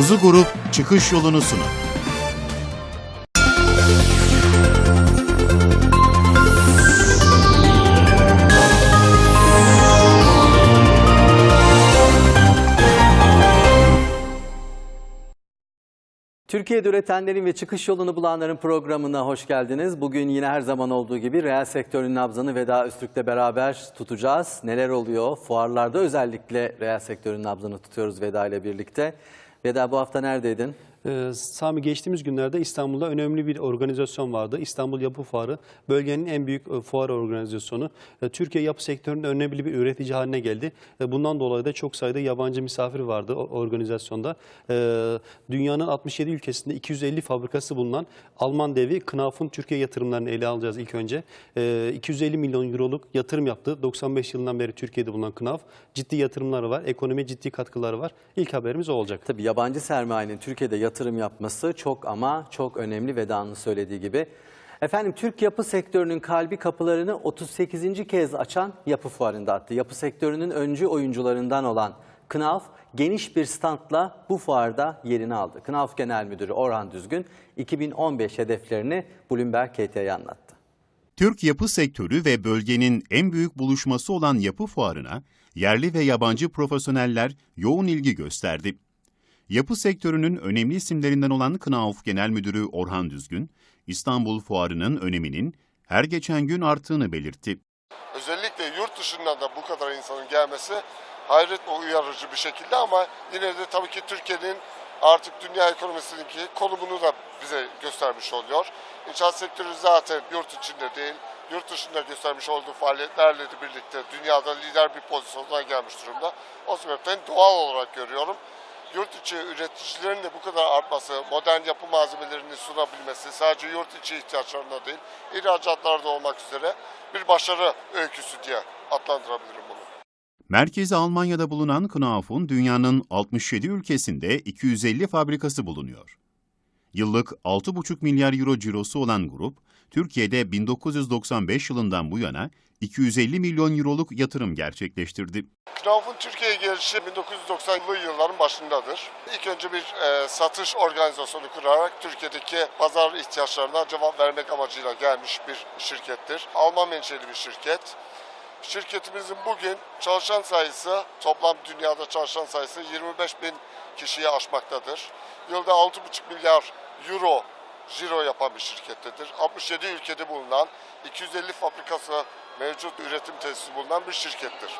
Kuzu Grup çıkış yolunu sunar. Türkiye'de üretenlerin ve çıkış yolunu bulanların programına hoş geldiniz. Bugün yine her zaman olduğu gibi reel sektörün nabzını Veda Üstürk'le beraber tutacağız. Neler oluyor? Fuarlarda özellikle reel sektörün nabzını tutuyoruz Veda ile birlikte. Veda bu hafta neredeydin? Ee, Sami geçtiğimiz günlerde İstanbul'da önemli bir organizasyon vardı. İstanbul Yapı Fuarı bölgenin en büyük e, fuar organizasyonu. E, Türkiye yapı sektörünün önemli bir üretici haline geldi. Bundan dolayı da çok sayıda yabancı misafir vardı organizasyonda. E, Dünyanın 67 ülkesinde 250 fabrikası bulunan Alman devi Knauf'un Türkiye yatırımlarını ele alacağız ilk önce. E, 250 milyon euroluk yatırım yaptı. 95 yılından beri Türkiye'de bulunan Knauf. Ciddi yatırımları var. Ekonomiye ciddi katkıları var. İlk haberimiz o olacak. Tabii yabancı sermayenin Türkiye'de yatırım yapması çok ama çok önemli Veda'nın söylediği gibi. Efendim Türk yapı sektörünün kalbi kapılarını 38. kez açan yapı fuarında attı. Yapı sektörünün öncü oyuncularından olan Knauf geniş bir standla bu fuarda yerini aldı. Knauf Genel Müdürü Orhan Düzgün 2015 hedeflerini Bloomberg KT'ye anlattı. Türk yapı sektörü ve bölgenin en büyük buluşması olan yapı fuarına yerli ve yabancı profesyoneller yoğun ilgi gösterdi. Yapı sektörünün önemli isimlerinden olan Knauf Genel Müdürü Orhan Düzgün, İstanbul Fuarı'nın öneminin her geçen gün arttığını belirtti. Özellikle yurt dışından da bu kadar insanın gelmesi hayret uyarıcı bir şekilde ama yine de tabii ki Türkiye'nin artık dünya ekonomisindeki konumunu da bize göstermiş oluyor. İnşaat sektörü zaten yurt içinde değil, yurt dışında göstermiş olduğu faaliyetlerle de birlikte dünyada lider bir pozisyona gelmiş durumda. O sebepten doğal olarak görüyorum. Yurt içi üreticilerin de bu kadar artması, modern yapı malzemelerini sunabilmesi sadece yurt içi ihtiyaçlarına değil, ihracatlarda olmak üzere bir başarı öyküsü diye adlandırabilirim bunu. Merkezi Almanya'da bulunan Knauf'un dünyanın 67 ülkesinde 250 fabrikası bulunuyor. Yıllık 6,5 milyar euro cirosu olan grup, Türkiye'de 1995 yılından bu yana 250 milyon euroluk yatırım gerçekleştirdi. Knauf'un Türkiye'ye gelişi 1990'lı yılların başındadır. İlk önce bir e, satış organizasyonu kurarak Türkiye'deki pazar ihtiyaçlarına cevap vermek amacıyla gelmiş bir şirkettir. Alman menşeli bir şirket. Şirketimizin bugün çalışan sayısı, toplam dünyada çalışan sayısı 25 bin kişiyi aşmaktadır. Yılda 6,5 milyar euro ciro yapan bir şirkettedir. 67 ülkede bulunan 250 fabrikası mevcut üretim tesisi bulunan bir şirkettir.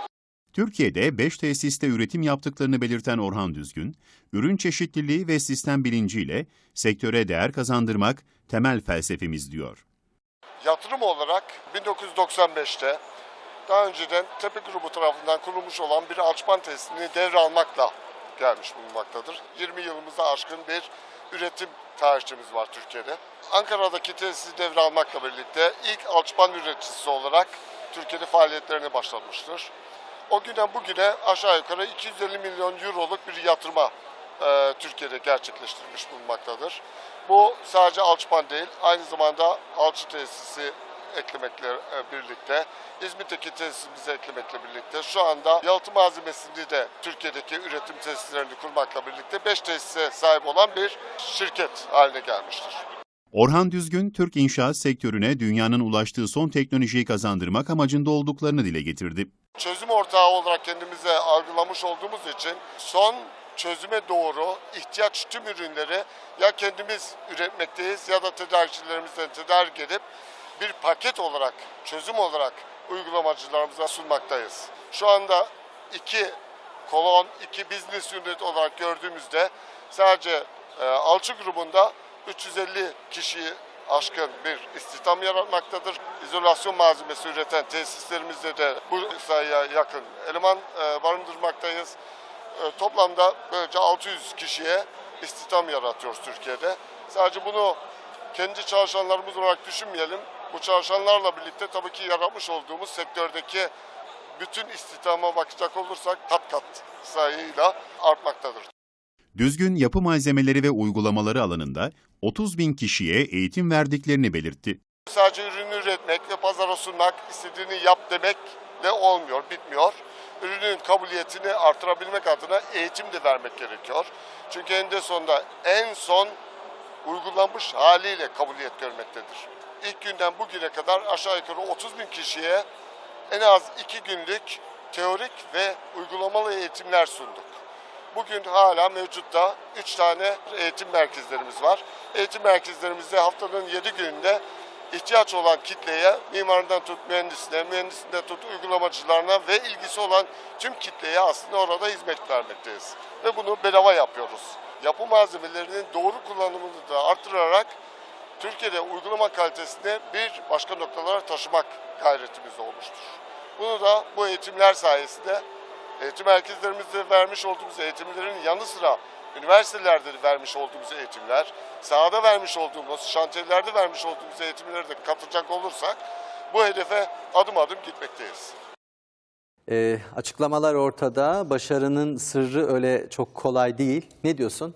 Türkiye'de 5 tesiste üretim yaptıklarını belirten Orhan Düzgün, ürün çeşitliliği ve sistem bilinciyle sektöre değer kazandırmak temel felsefemiz diyor. Yatırım olarak 1995'te daha önceden Tepe Grubu tarafından kurulmuş olan bir alçıpan tesisini devralmakla gelmiş bulunmaktadır. 20 yılımıza aşkın bir üretim tarihçimiz var Türkiye'de. Ankara'daki tesisi devralmakla birlikte ilk alçıpan üreticisi olarak Türkiye'de faaliyetlerine başlamıştır. O günden bugüne aşağı yukarı 250 milyon euroluk bir yatırıma e, Türkiye'de gerçekleştirilmiş bulunmaktadır. Bu sadece alçıpan değil, aynı zamanda alçı tesisi eklemekle e, birlikte, İzmit'teki tesisimizi eklemekle birlikte şu anda yalıtım malzemesini de Türkiye'deki üretim tesislerini kurmakla birlikte 5 tesise sahip olan bir şirket haline gelmiştir. Orhan Düzgün, Türk inşaat sektörüne dünyanın ulaştığı son teknolojiyi kazandırmak amacında olduklarını dile getirdi. Çözüm ortağı olarak kendimize algılamış olduğumuz için son çözüme doğru ihtiyaç tüm ürünleri ya kendimiz üretmekteyiz ya da tedarikçilerimizden tedarik edip bir paket olarak, çözüm olarak uygulamacılarımıza sunmaktayız. Şu anda iki kolon, iki business unit olarak gördüğümüzde sadece e, alçı grubunda 350 kişiyi aşkın bir istihdam yaratmaktadır. İzolasyon malzemesi üreten tesislerimizde de bu sayıya yakın eleman e, barındırmaktayız. E, toplamda böylece 600 kişiye istihdam yaratıyoruz Türkiye'de. Sadece bunu kendi çalışanlarımız olarak düşünmeyelim. Bu çalışanlarla birlikte tabii ki yaratmış olduğumuz sektördeki bütün istihdama bakacak olursak kat kat sayıyla artmaktadır. Düzgün yapı malzemeleri ve uygulamaları alanında 30 bin kişiye eğitim verdiklerini belirtti. Sadece ürünü üretmek ve pazara sunmak, istediğini yap demekle olmuyor, bitmiyor. Ürünün kabiliyetini artırabilmek adına eğitim de vermek gerekiyor. Çünkü en sonunda en son uygulanmış haliyle kabuliyet görmektedir. İlk günden bugüne kadar aşağı yukarı 30 bin kişiye en az 2 günlük teorik ve uygulamalı eğitimler sunduk. Bugün hala mevcutta 3 tane eğitim merkezlerimiz var. Eğitim merkezlerimizde haftanın 7 gününde ihtiyaç olan kitleye, mimarından tut mühendisine, mühendisinden tut uygulamacılarına ve ilgisi olan tüm kitleye aslında orada hizmet vermekteyiz. Ve bunu bedava yapıyoruz. Yapı malzemelerinin doğru kullanımını da artırarak Türkiye'de uygulama kalitesini bir başka noktalara taşımak gayretimiz olmuştur. Bunu da bu eğitimler sayesinde eğitim merkezlerimizde vermiş olduğumuz eğitimlerin yanı sıra üniversitelerde de vermiş olduğumuz eğitimler, sahada vermiş olduğumuz, şantiyelerde vermiş olduğumuz eğitimleri de katacak olursak bu hedefe adım adım gitmekteyiz. Ee, açıklamalar ortada. Başarının sırrı öyle çok kolay değil. Ne diyorsun?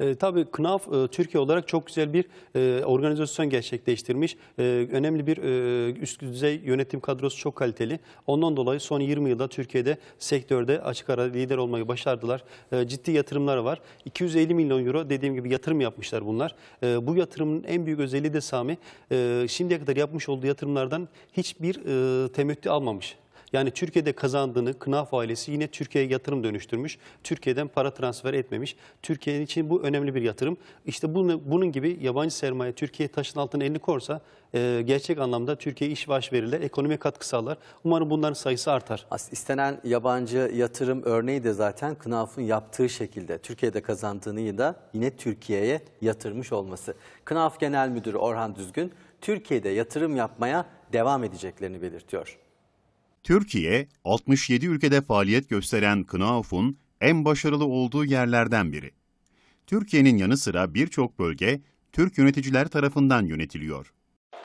E, tabii KNAF e, Türkiye olarak çok güzel bir e, organizasyon gerçekleştirmiş. E, önemli bir e, üst düzey yönetim kadrosu çok kaliteli. Ondan dolayı son 20 yılda Türkiye'de sektörde açık ara lider olmayı başardılar. E, ciddi yatırımları var. 250 milyon euro dediğim gibi yatırım yapmışlar bunlar. E, bu yatırımın en büyük özelliği de Sami, e, şimdiye kadar yapmış olduğu yatırımlardan hiçbir e, temettü almamış. Yani Türkiye'de kazandığını KNAF ailesi yine Türkiye'ye yatırım dönüştürmüş. Türkiye'den para transfer etmemiş. Türkiye için bu önemli bir yatırım. İşte bunu, bunun gibi yabancı sermaye Türkiye'ye taşın altına elini korsa e, gerçek anlamda Türkiye'ye iş baş verirler, ekonomik katkı sağlar. Umarım bunların sayısı artar. As- İstenen yabancı yatırım örneği de zaten KNAF'ın yaptığı şekilde Türkiye'de kazandığını da yine Türkiye'ye yatırmış olması. KNAF Genel Müdürü Orhan Düzgün, Türkiye'de yatırım yapmaya devam edeceklerini belirtiyor. Türkiye, 67 ülkede faaliyet gösteren KNAUF'un en başarılı olduğu yerlerden biri. Türkiye'nin yanı sıra birçok bölge Türk yöneticiler tarafından yönetiliyor.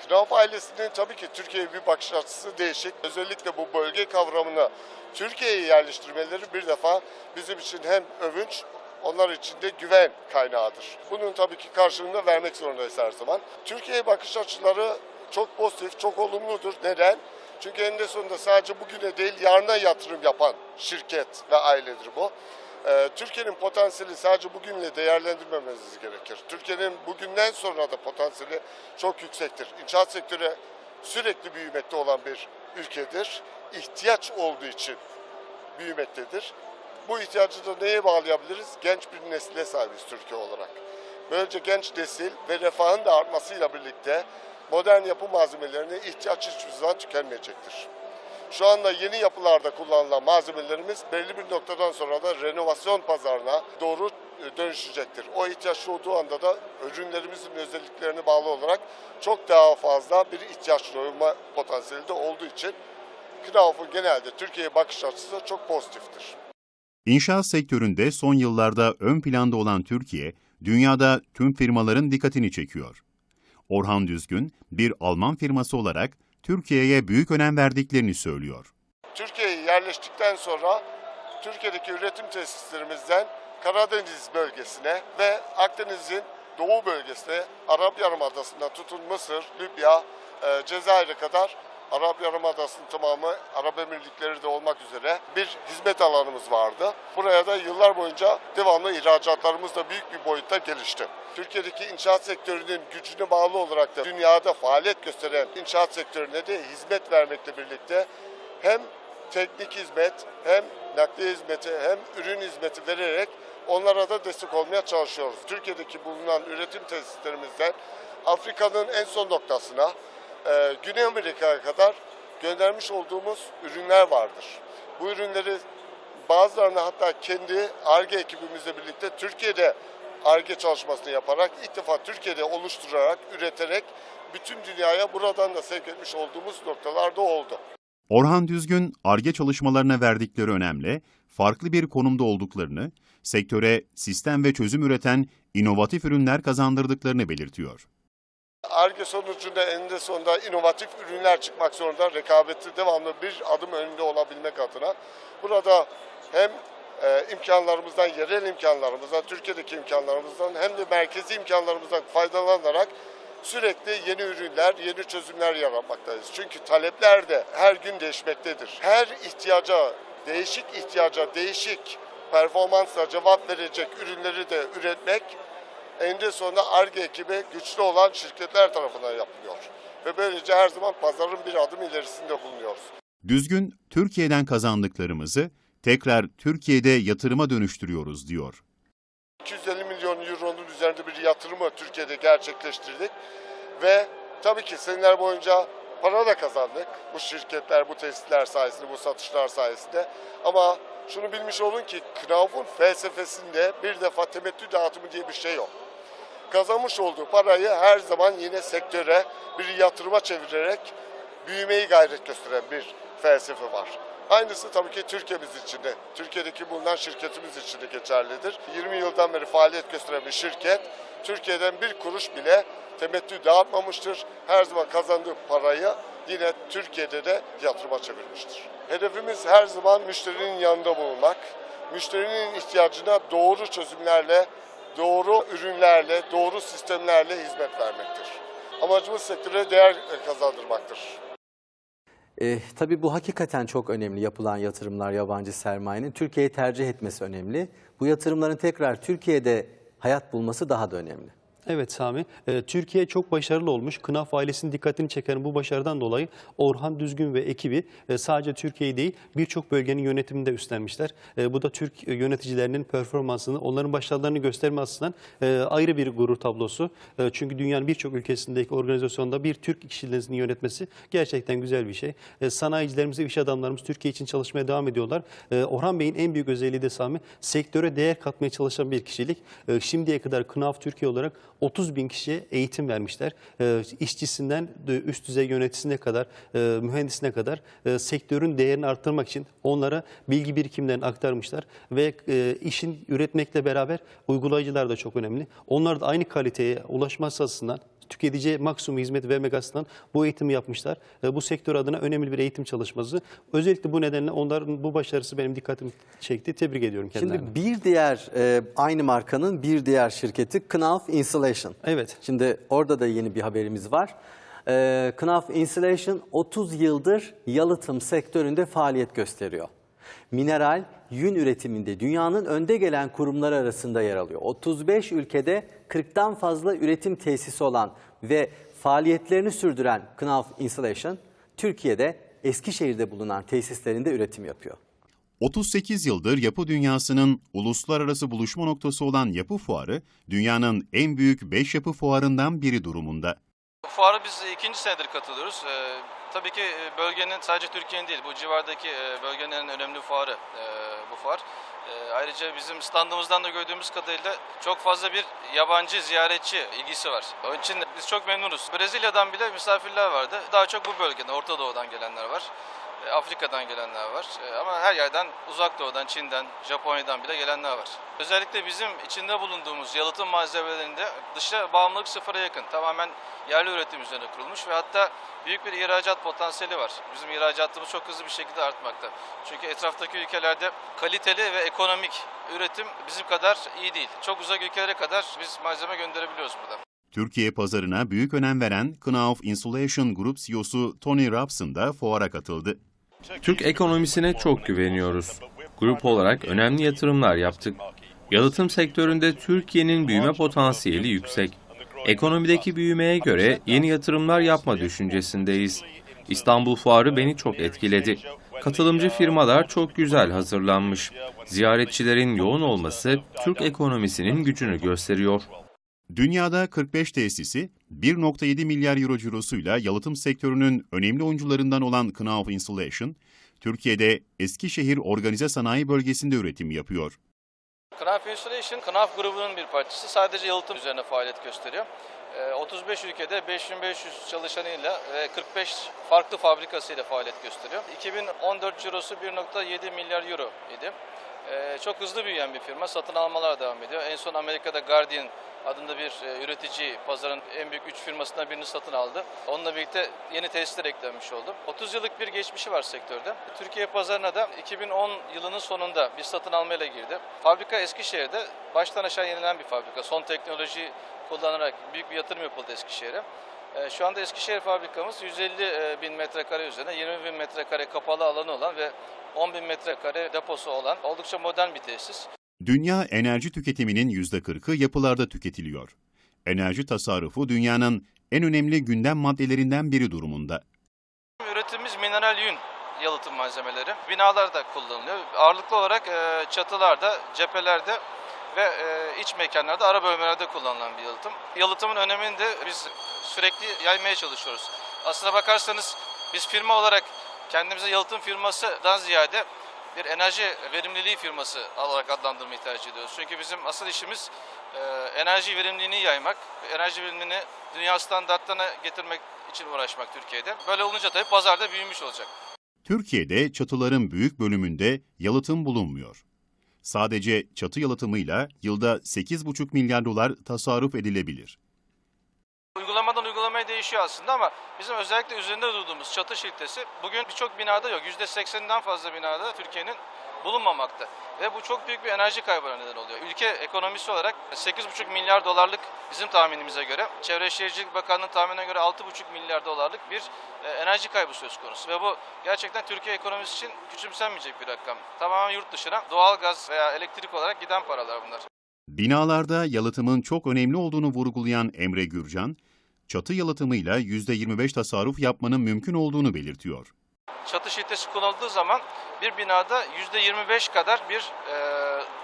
Knaf ailesinin tabii ki Türkiye'ye bir bakış açısı değişik. Özellikle bu bölge kavramını Türkiye'ye yerleştirmeleri bir defa bizim için hem övünç, onlar için de güven kaynağıdır. Bunun tabii ki karşılığını vermek zorundayız her zaman. Türkiye'ye bakış açıları çok pozitif, çok olumludur. Neden? Çünkü eninde sonunda sadece bugüne değil yarına yatırım yapan şirket ve ailedir bu. Ee, Türkiye'nin potansiyeli sadece bugünle değerlendirmememiz gerekir. Türkiye'nin bugünden sonra da potansiyeli çok yüksektir. İnşaat sektörü sürekli büyümekte olan bir ülkedir. İhtiyaç olduğu için büyümektedir. Bu ihtiyacı da neye bağlayabiliriz? Genç bir nesile sahibiz Türkiye olarak. Böylece genç nesil ve refahın da artmasıyla birlikte modern yapı malzemelerine ihtiyaç hiçbir zaman tükenmeyecektir. Şu anda yeni yapılarda kullanılan malzemelerimiz belli bir noktadan sonra da renovasyon pazarına doğru e, dönüşecektir. O ihtiyaç olduğu anda da ürünlerimizin özelliklerine bağlı olarak çok daha fazla bir ihtiyaç duyma potansiyeli de olduğu için Knauf'un genelde Türkiye'ye bakış açısı çok pozitiftir. İnşaat sektöründe son yıllarda ön planda olan Türkiye, dünyada tüm firmaların dikkatini çekiyor. Orhan Düzgün, bir Alman firması olarak Türkiye'ye büyük önem verdiklerini söylüyor. Türkiye'ye yerleştikten sonra Türkiye'deki üretim tesislerimizden Karadeniz bölgesine ve Akdeniz'in doğu bölgesine Arap Yarımadası'ndan tutun Mısır, Libya, e, Cezayir'e kadar Arap Yarımadası'nın tamamı Arap Emirlikleri de olmak üzere bir hizmet alanımız vardı. Buraya da yıllar boyunca devamlı ihracatlarımız da büyük bir boyutta gelişti. Türkiye'deki inşaat sektörünün gücüne bağlı olarak da dünyada faaliyet gösteren inşaat sektörüne de hizmet vermekle birlikte hem teknik hizmet hem nakliye hizmeti hem ürün hizmeti vererek onlara da destek olmaya çalışıyoruz. Türkiye'deki bulunan üretim tesislerimizden Afrika'nın en son noktasına e, Güney Amerika'ya kadar göndermiş olduğumuz ürünler vardır. Bu ürünleri bazılarını hatta kendi ARGE ekibimizle birlikte Türkiye'de ARGE çalışmasını yaparak ilk defa Türkiye'de oluşturarak, üreterek bütün dünyaya buradan da sevk etmiş olduğumuz noktalarda oldu. Orhan Düzgün, ARGE çalışmalarına verdikleri önemle, farklı bir konumda olduklarını, sektöre sistem ve çözüm üreten inovatif ürünler kazandırdıklarını belirtiyor. ARGE sonucunda eninde sonunda inovatif ürünler çıkmak zorunda. Rekabeti devamlı bir adım önünde olabilmek adına. Burada hem e, imkanlarımızdan, yerel imkanlarımızdan, Türkiye'deki imkanlarımızdan hem de merkezi imkanlarımızdan faydalanarak sürekli yeni ürünler, yeni çözümler yaratmaktayız. Çünkü talepler de her gün değişmektedir. Her ihtiyaca, değişik ihtiyaca, değişik performansla cevap verecek ürünleri de üretmek eninde sonunda ARGE ekibi güçlü olan şirketler tarafından yapılıyor. Ve böylece her zaman pazarın bir adım ilerisinde bulunuyoruz. Düzgün, Türkiye'den kazandıklarımızı tekrar Türkiye'de yatırıma dönüştürüyoruz diyor. 250 milyon euronun üzerinde bir yatırımı Türkiye'de gerçekleştirdik. Ve tabii ki seneler boyunca para da kazandık. Bu şirketler, bu tesisler sayesinde, bu satışlar sayesinde. Ama şunu bilmiş olun ki Knauf'un felsefesinde bir defa temettü dağıtımı diye bir şey yok. Kazanmış olduğu parayı her zaman yine sektöre bir yatırıma çevirerek büyümeyi gayret gösteren bir felsefe var. Aynısı tabii ki Türkiye'miz için de, Türkiye'deki bulunan şirketimiz için de geçerlidir. 20 yıldan beri faaliyet gösteren bir şirket, Türkiye'den bir kuruş bile temettü dağıtmamıştır. Her zaman kazandığı parayı yine Türkiye'de de yatırıma çevirmiştir. Hedefimiz her zaman müşterinin yanında bulunmak, müşterinin ihtiyacına doğru çözümlerle, doğru ürünlerle, doğru sistemlerle hizmet vermektir. Amacımız sektöre değer kazandırmaktır. E, tabii bu hakikaten çok önemli yapılan yatırımlar yabancı sermayenin Türkiye'yi tercih etmesi önemli. Bu yatırımların tekrar Türkiye'de hayat bulması daha da önemli. Evet Sami, e, Türkiye çok başarılı olmuş. Kınaf ailesinin dikkatini çeken bu başarıdan dolayı Orhan Düzgün ve ekibi e, sadece Türkiye'yi değil birçok bölgenin yönetimini de üstlenmişler. E, Bu da Türk yöneticilerinin performansını, onların başarılarını gösterme açısından e, ayrı bir gurur tablosu. E, Çünkü dünyanın birçok ülkesindeki organizasyonda bir Türk kişilerinin yönetmesi gerçekten güzel bir şey. E, Sanayicilerimiz, iş adamlarımız Türkiye için çalışmaya devam ediyorlar. E, Orhan Bey'in en büyük özelliği de Sami, sektöre değer katmaya çalışan bir kişilik. E, Şimdiye kadar Kınaf Türkiye olarak 30 bin kişiye eğitim vermişler. E, işçisinden de üst düzey yöneticisine kadar, e, mühendisine kadar e, sektörün değerini arttırmak için onlara bilgi birikimlerini aktarmışlar. Ve e, işin üretmekle beraber uygulayıcılar da çok önemli. Onlar da aynı kaliteye ulaşması açısından tüketiciye maksimum hizmet vermek açısından bu eğitimi yapmışlar. E, Bu sektör adına önemli bir eğitim çalışması. Özellikle bu nedenle onların bu başarısı benim dikkatimi çekti. Tebrik ediyorum kendilerini. Şimdi bir diğer e, aynı markanın bir diğer şirketi Knauf Insulation. Evet. Şimdi orada da yeni bir haberimiz var. E, Knauf Insulation 30 yıldır yalıtım sektöründe faaliyet gösteriyor. Mineral, yün üretiminde dünyanın önde gelen kurumları arasında yer alıyor. 35 ülkede 40'tan fazla üretim tesisi olan ve faaliyetlerini sürdüren Knauf Insulation, Türkiye'de Eskişehir'de bulunan tesislerinde üretim yapıyor. 38 yıldır yapı dünyasının uluslararası buluşma noktası olan Yapı Fuarı, dünyanın en büyük 5 yapı fuarından biri durumunda. Fuara biz ikinci senedir katılıyoruz. Ee, tabii ki e, bölgenin sadece Türkiye'nin değil, bu civardaki e, bölgenin en önemli fuarı e, bu fuar. E, ayrıca bizim standımızdan da gördüğümüz kadarıyla çok fazla bir yabancı ziyaretçi ilgisi var. Onun için biz çok memnunuz. Brezilya'dan bile misafirler vardı. Daha çok bu bölgeden, Orta Doğu'dan gelenler var. E, Afrika'dan gelenler var. E, Ama her yerden, Uzak Doğu'dan, Çin'den, Japonya'dan bile gelenler var. Özellikle bizim içinde bulunduğumuz yalıtım malzemelerinde dışa bağımlılık sıfıra yakın. Tamamen yerli üretim üzerine kurulmuş ve hatta büyük bir ihracat potansiyeli var. Bizim ihracatımız çok hızlı bir şekilde artmakta. Çünkü etraftaki ülkelerde kaliteli ve ekonomik üretim bizim kadar iyi değil. Çok uzak ülkelere kadar biz malzeme gönderebiliyoruz burada. Türkiye pazarına büyük önem veren Knauf Insulation Group CEO'su Tony Robson da fuara katıldı. Türk ekonomisine çok güveniyoruz. Grup olarak önemli yatırımlar yaptık. Yalıtım sektöründe Türkiye'nin büyüme potansiyeli yüksek. Ekonomideki büyümeye göre yeni yatırımlar yapma düşüncesindeyiz. İstanbul Fuarı beni çok etkiledi. Katılımcı firmalar çok güzel hazırlanmış. Ziyaretçilerin yoğun olması Türk ekonomisinin gücünü gösteriyor. Dünyada 45 tesisi 1.7 milyar euro cirosuyla yalıtım sektörünün önemli oyuncularından olan Knauf Insulation, Türkiye'de Eskişehir Organize Sanayi Bölgesi'nde üretim yapıyor. Knauf Insulation, Knauf grubunun bir parçası. Sadece yalıtım üzerine faaliyet gösteriyor. Ee, 35 ülkede 5500 çalışanıyla ve 45 farklı fabrikasıyla faaliyet gösteriyor. 2014 cirosu 1.7 milyar euro idi. Ee, Çok hızlı büyüyen bir firma. Satın almalar devam ediyor. En son Amerika'da Guardian adında bir e, üretici pazarın en büyük 3 firmasından birini satın aldı. Onunla birlikte yeni tesisler eklenmiş oldu. 30 yıllık bir geçmişi var sektörde. Türkiye pazarına da 2010 yılının sonunda bir satın almayla girdi. Fabrika Eskişehir'de baştan aşağı yenilen bir fabrika. Son teknoloji kullanarak büyük bir yatırım yapıldı Eskişehir'e. E, Şu anda Eskişehir fabrikamız 150 bin metrekare üzerine 20 bin metrekare kapalı alanı olan ve 10 bin metrekare deposu olan oldukça modern bir tesis. Dünya enerji tüketiminin %40'ı yapılarda tüketiliyor. Enerji tasarrufu dünyanın en önemli gündem maddelerinden biri durumunda. Üretimimiz mineral yün yalıtım malzemeleri. Binalarda kullanılıyor. Ağırlıklı olarak e, çatılarda, cephelerde ve e, iç mekanlarda, ara bölmelerde kullanılan bir yalıtım. Yalıtımın önemini de biz sürekli yaymaya çalışıyoruz. Aslına bakarsanız biz firma olarak kendimize yalıtım firmasından ziyade bir enerji verimliliği firması olarak adlandırmayı tercih ediyoruz. Çünkü bizim asıl işimiz e, enerji verimliliğini yaymak, enerji verimliliğini dünya standartlarına getirmek için uğraşmak Türkiye'de. Böyle olunca tabii pazarda büyümüş olacak. Türkiye'de çatıların büyük bölümünde yalıtım bulunmuyor. Sadece çatı yalıtımıyla yılda 8,5 milyar dolar tasarruf edilebilir. Uygulamadan uygulamaya değişiyor aslında ama bizim özellikle üzerinde durduğumuz çatı şiltesi bugün birçok binada yok. %80'den fazla binada Türkiye'nin bulunmamakta. Ve bu çok büyük bir enerji kaybına neden oluyor. Ülke ekonomisi olarak 8,5 milyar dolarlık bizim tahminimize göre, Çevre Şehircilik Bakanlığı'nın tahminine göre 6,5 milyar dolarlık bir e, enerji kaybı söz konusu. Ve bu gerçekten Türkiye ekonomisi için küçümsenmeyecek bir rakam. Tamamen yurt dışına doğal gaz veya elektrik olarak giden paralar bunlar. Binalarda yalıtımın çok önemli olduğunu vurgulayan Emre Gürcan, çatı yalıtımıyla %25 tasarruf yapmanın mümkün olduğunu belirtiyor. Çatı şiltesi kullanıldığı zaman bir binada %25 kadar bir e,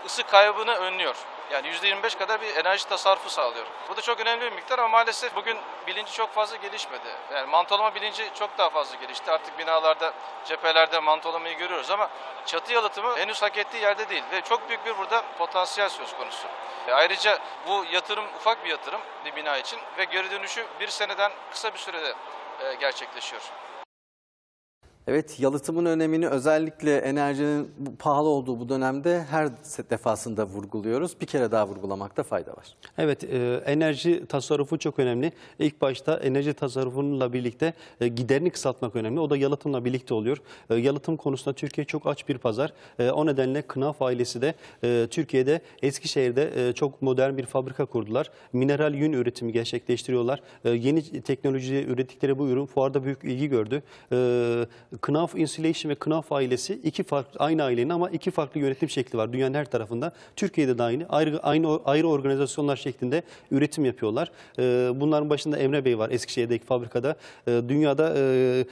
ısı kaybını önlüyor. Yani %25 kadar bir enerji tasarrufu sağlıyor. Bu da çok önemli bir miktar ama maalesef bugün bilinci çok fazla gelişmedi. Yani mantolama bilinci çok daha fazla gelişti. Artık binalarda, cephelerde mantolamayı görüyoruz ama çatı yalıtımı henüz hak ettiği yerde değil ve çok büyük bir burada potansiyel söz konusu. E, ayrıca bu yatırım ufak bir yatırım bir bina için ve geri dönüşü bir seneden kısa bir sürede e, gerçekleşiyor. Evet, yalıtımın önemini özellikle enerjinin pahalı olduğu bu dönemde her defasında vurguluyoruz. Bir kere daha vurgulamakta fayda var. Evet, e, enerji tasarrufu çok önemli. İlk başta enerji tasarrufunla birlikte e, giderini kısaltmak önemli. O da yalıtımla birlikte oluyor. E, yalıtım konusunda Türkiye çok aç bir pazar. E, o nedenle Kınaf ailesi de e, Türkiye'de Eskişehir'de e, çok modern bir fabrika kurdular. Mineral yün üretimi gerçekleştiriyorlar. E, yeni teknoloji ürettikleri bu ürün fuarda büyük ilgi gördü. E, Kınaf Insulation ve Kınaf ailesi iki farklı aynı ailenin ama iki farklı yönetim şekli var dünyanın her tarafında. Türkiye'de de aynı ayrı aynı ayrı organizasyonlar şeklinde üretim yapıyorlar. Ee, Bunların başında Emre Bey var Eskişehir'deki fabrikada. Ee, Dünyada e,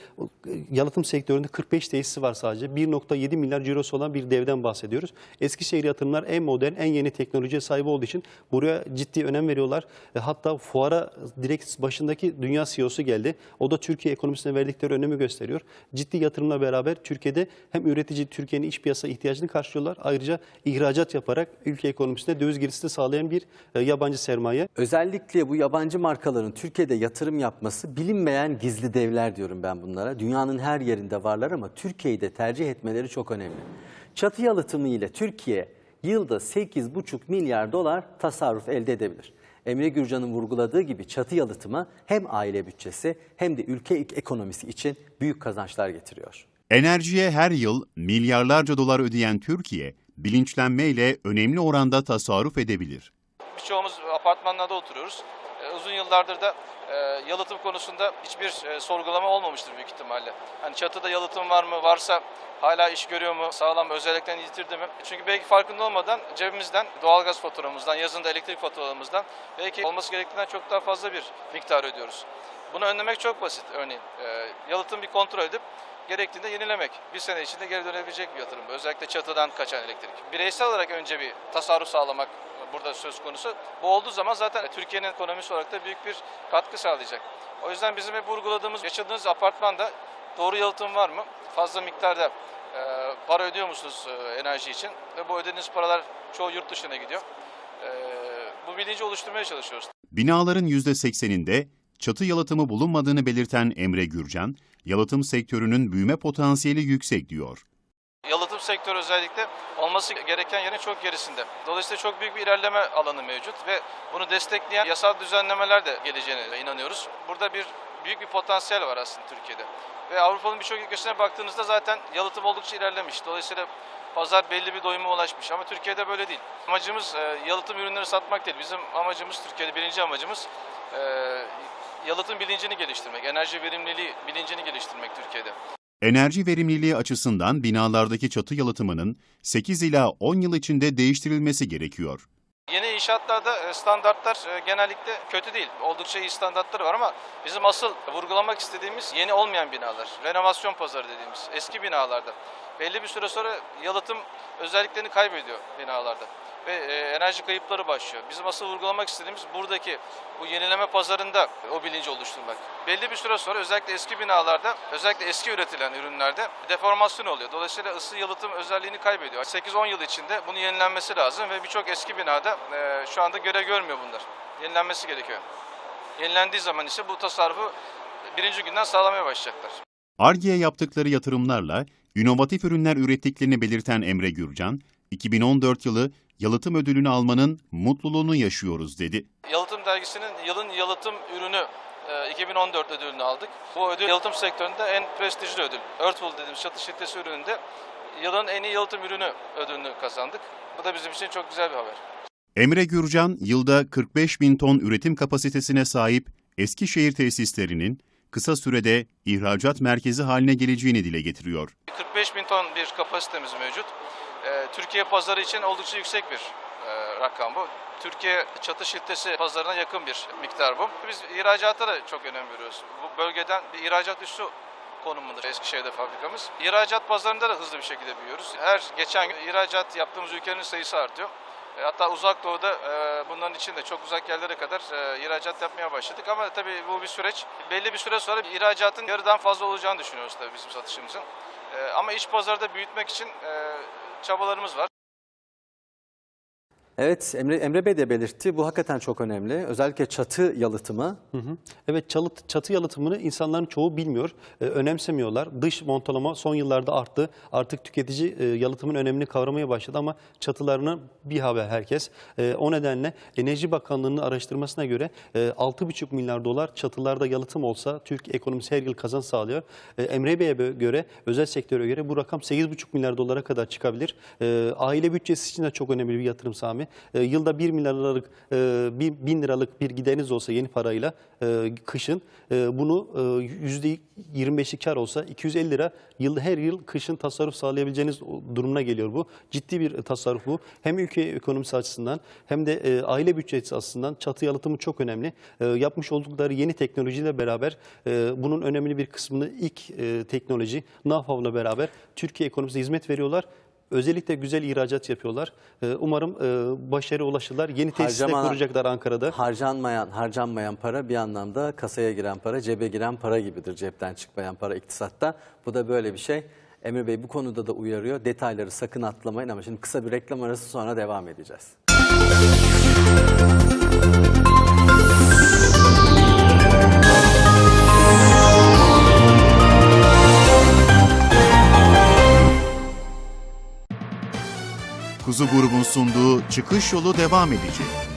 yalıtım sektöründe 45 tesisi var sadece. 1.7 milyar cirosu olan bir devden bahsediyoruz. Eskişehir yatırımlar en modern, en yeni teknolojiye sahip olduğu için buraya ciddi önem veriyorlar. E, Hatta fuara direkt başındaki dünya CEO'su geldi. O da Türkiye ekonomisine verdikleri önemi gösteriyor. Ciddi yatırımla beraber Türkiye'de hem üretici Türkiye'nin iç piyasa ihtiyacını karşılıyorlar. Ayrıca ihracat yaparak ülke ekonomisine döviz girişi de sağlayan bir e, yabancı sermaye. Özellikle bu yabancı markaların Türkiye'de yatırım yapması bilinmeyen gizli devler diyorum ben bunlara. Dünyanın her yerinde varlar ama Türkiye'yi de tercih etmeleri çok önemli. Çatı yalıtımı ile Türkiye yılda 8,5 milyar dolar tasarruf elde edebilir. Emre Gürcan'ın vurguladığı gibi çatı yalıtımı hem aile bütçesi hem de ülke ekonomisi için büyük kazançlar getiriyor. Enerjiye her yıl milyarlarca dolar ödeyen Türkiye, bilinçlenmeyle önemli oranda tasarruf edebilir. Birçoğumuz apartmanlarda oturuyoruz. E, uzun yıllardır da yalıtım konusunda hiçbir e, sorgulama olmamıştır büyük ihtimalle. Hani çatıda yalıtım var mı? Varsa hala iş görüyor mu? Sağlam özelliklerini yitirdi mi? Çünkü belki farkında olmadan cebimizden, doğalgaz faturamızdan, yazında elektrik faturalarımızdan belki olması gerektiğinden çok daha fazla bir miktar ödüyoruz. Bunu önlemek çok basit örneğin. E, yalıtım bir kontrol edip gerektiğinde yenilemek. Bir sene içinde geri dönebilecek bir yatırım. Özellikle çatıdan kaçan elektrik. Bireysel olarak önce bir tasarruf sağlamak burada söz konusu. Bu olduğu zaman zaten Türkiye'nin ekonomisi olarak da büyük bir katkı sağlayacak. O yüzden bizim hep vurguladığımız yaşadığınız apartmanda doğru yalıtım var mı? Fazla miktarda e, para ödüyor musunuz e, enerji için? Ve bu ödediğiniz paralar çoğu yurt dışına gidiyor. E, bu bilinci oluşturmaya çalışıyoruz. Binaların %80'inde çatı yalıtımı bulunmadığını belirten Emre Gürcan, yalıtım sektörünün büyüme potansiyeli yüksek diyor. Yalıtım sektörü özellikle olması gereken yerin çok gerisinde. Dolayısıyla çok büyük bir ilerleme alanı mevcut ve bunu destekleyen yasal düzenlemeler de geleceğine inanıyoruz. Burada bir büyük bir potansiyel var aslında Türkiye'de. Ve Avrupa'nın birçok ülkesine baktığınızda zaten yalıtım oldukça ilerlemiş. Dolayısıyla pazar belli bir doyuma ulaşmış ama Türkiye'de böyle değil. Amacımız e, yalıtım ürünleri satmak değil. Bizim amacımız Türkiye'de birinci amacımız e, yalıtım bilincini geliştirmek, enerji verimliliği bilincini geliştirmek Türkiye'de. Enerji verimliliği açısından binalardaki çatı yalıtımının 8 ila 10 yıl içinde değiştirilmesi gerekiyor. Yeni inşaatlarda e, standartlar e, genellikle kötü değil. Oldukça iyi standartları var ama bizim asıl vurgulamak istediğimiz yeni olmayan binalar. Renovasyon pazarı dediğimiz eski binalarda. Belli bir süre sonra yalıtım özelliklerini kaybediyor binalarda. Ve e, enerji kayıpları başlıyor. Bizim asıl vurgulamak istediğimiz buradaki bu yenileme pazarında o bilinci oluşturmak. Belli bir süre sonra özellikle eski binalarda, özellikle eski üretilen ürünlerde deformasyon oluyor. Dolayısıyla ısı yalıtım özelliğini kaybediyor. 8-10 yıl içinde bunun yenilenmesi lazım ve birçok eski binada e, şu anda görev görmüyor bunlar. Yenilenmesi gerekiyor. Yenilendiği zaman ise bu tasarrufu birinci günden sağlamaya başlayacaklar. ARGE'ye yaptıkları yatırımlarla inovatif ürünler ürettiklerini belirten Emre Gürcan, 2014 yılı yalıtım ödülünü almanın mutluluğunu yaşıyoruz dedi. Yalıtım dergisinin yılın yalıtım ürünü e, 2014 ödülünü aldık. Bu ödül yalıtım sektöründe en prestijli ödül. Earthful dediğimiz çatı şiltesi ürününde yılın en iyi yalıtım ürünü ödülünü kazandık. Bu da bizim için çok güzel bir haber. Emre Gürcan, yılda 45 bin ton üretim kapasitesine sahip Eskişehir tesislerinin kısa sürede ihracat merkezi haline geleceğini dile getiriyor. 45 bin ton bir kapasitemiz mevcut. Türkiye pazarı için oldukça yüksek bir e, rakam bu. Türkiye çatı şiltesi pazarına yakın bir miktar bu. Biz ihracata da çok önem veriyoruz. Bu bölgeden bir ihracat üssü konumundur Eskişehir'de fabrikamız. İhracat pazarında da hızlı bir şekilde büyüyoruz. Her geçen gün ihracat yaptığımız ülkenin sayısı artıyor. E, Hatta uzak doğuda e, bunların için de çok uzak yerlere kadar e, ihracat yapmaya başladık. Ama tabii bu bir süreç. Belli bir süre sonra ihracatın yarıdan fazla olacağını düşünüyoruz tabii bizim satışımızın. Ama iç pazarda büyütmek için çabalarımız var. Evet Emre, Emre Bey de belirtti. Bu hakikaten çok önemli. Özellikle çatı yalıtımı. Hı hı. Evet çalıt, çatı yalıtımını insanların çoğu bilmiyor, e, önemsemiyorlar. Dış montalama son yıllarda arttı. Artık tüketici e, yalıtımın önemini kavramaya başladı ama çatılarını bir haber herkes. E, o nedenle Enerji Bakanlığı'nın araştırmasına göre e, 6,5 milyar dolar çatılarda yalıtım olsa Türk ekonomisi her yıl kazanç sağlıyor. E, Emre Bey'e göre, özel sektöre göre bu rakam 8,5 milyar dolara kadar çıkabilir. E, aile bütçesi için de çok önemli bir yatırım Sami. E, yılda 1 milyar liralık, e, 1000 liralık bir gideriniz olsa yeni parayla e, kışın e, bunu e, %25'i kar olsa 250 lira yıl her yıl kışın tasarruf sağlayabileceğiniz durumuna geliyor bu. Ciddi bir tasarruf bu. Hem ülke ekonomisi açısından hem de e, aile bütçesi açısından çatı yalıtımı çok önemli. E, yapmış oldukları yeni teknolojiyle beraber e, bunun önemli bir kısmını ilk e, teknoloji NAFAV'la beraber Türkiye ekonomisine hizmet veriyorlar. Özellikle güzel ihracat yapıyorlar. E, Umarım e, başarıya ulaşırlar. Yeni tesisler kuracaklar Ankara'da. Harcanmayan, harcanmayan para bir anlamda kasaya giren para, cebe giren para gibidir. Cepten çıkmayan para iktisatta. Bu da böyle bir şey. Emre Bey bu konuda da uyarıyor. Detayları sakın atlamayın ama şimdi kısa bir reklam arası sonra devam edeceğiz. Kuzu grubun sunduğu çıkış yolu devam edecek.